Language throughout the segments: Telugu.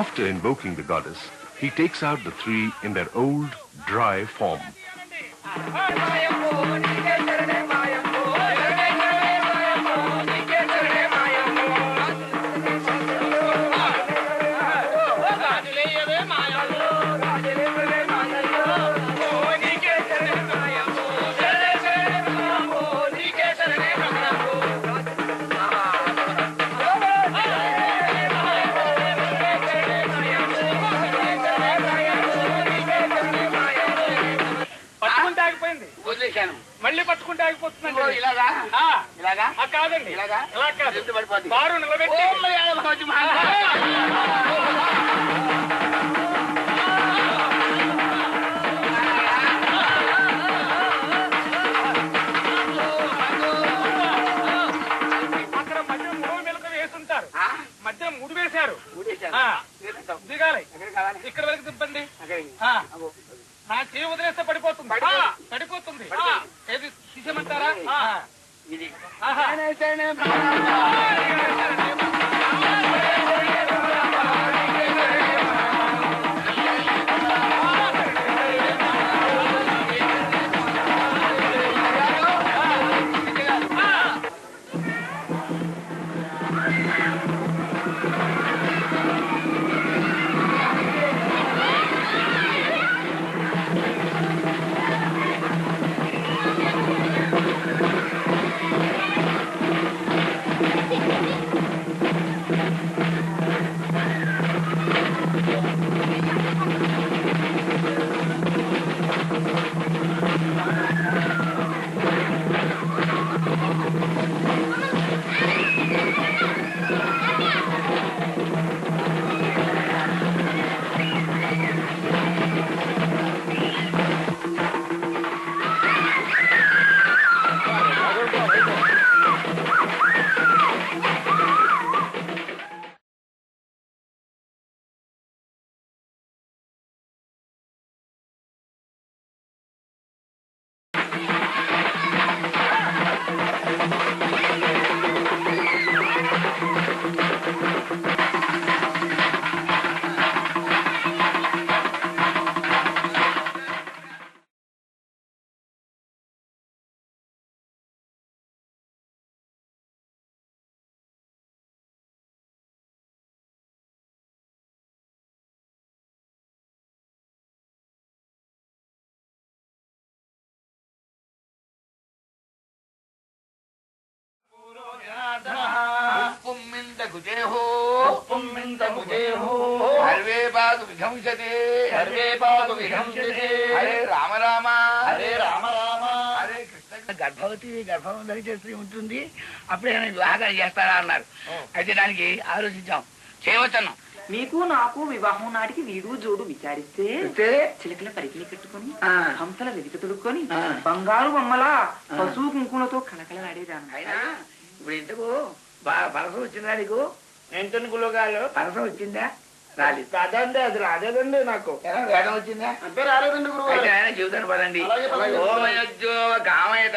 After invoking the goddess, he takes out the three in their old, dry form. ఇలాగా? ఇలాగా? కాదండి. ఇలా కాదు. కారు వేసుంటారు. మధ్య ముడి వేశారు. దిగాలి. ఇక్కడ వరకు తిప్పండి నా చేయి వదిలేస్తే పడిపోతుంది. పడిపోతుంది. ఆ, ఏది తీసేయమంటారా ఆ, ఇది ఆహా. హర్వే పాదు విధ్వంసతే హర్వే పాదు విధ్వంసతే హరే రామ రామ హరే రామ రామ హరే కృష్ణ గర్భవతి గర్భం ధరించే స్త్రీ ఉంటుంది అప్పుడే ఆయన వివాహాలు చేస్తారా అన్నారు అయితే దానికి ఆలోచించాం చేయవచ్చన్నాం మీకు నాకు వివాహం నాటికి వీడు జోడు విచారిస్తే అయితే చిలకల పరికిలి కట్టుకొని ఆ. హంసల వెతిక తొడుక్కొని ఆ. బంగారు బొమ్మలా పశువు కుంకుమలతో కలకలలాడేదాన్ని అయినా ఇప్పుడు ఇంతకు బాగా పరసం వచ్చిందా నీకు? ఎంతని గులోగాలు? పరసం వచ్చిందా? రాలేదు. అదండి అది రాలేదండి నాకు. వేదం వచ్చిందా? అంతే రాలేదండి ఆయన చెబుతాను పదండి. ఓమయజ్జో కామయత.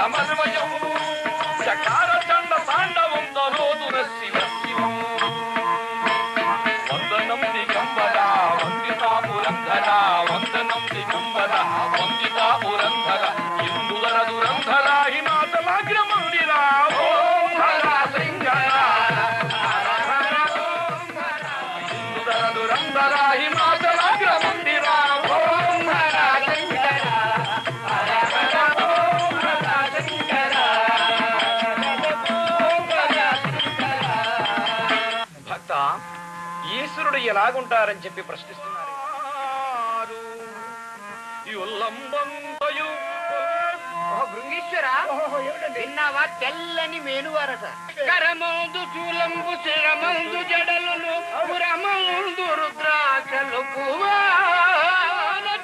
సమన్వయం చకార ఎలాగుంటారని చెప్పి ప్రశ్నిస్తున్నారు. విన్నావా? తెల్లని మేలువారట కరమందు చూలంబు శిరమందు జడలు పురమందు రుద్రాక్షలు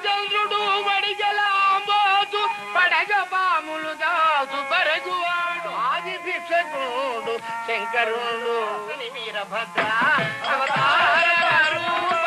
చంద్రుడు ఆది భిక్షకుడు శంకరుడు వీరభద్ర అవతార రూప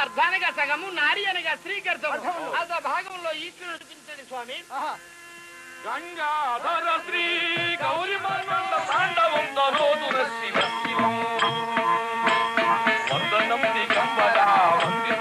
అర్ధానగా సగము నారి అనగా శ్రీకర్తం అత భాగంలో ఈశ్వరుడు చూపించండి స్వామి. గంగాధర శ్రీ గౌరీ పాండవం వందనం దిగంబరా వందిత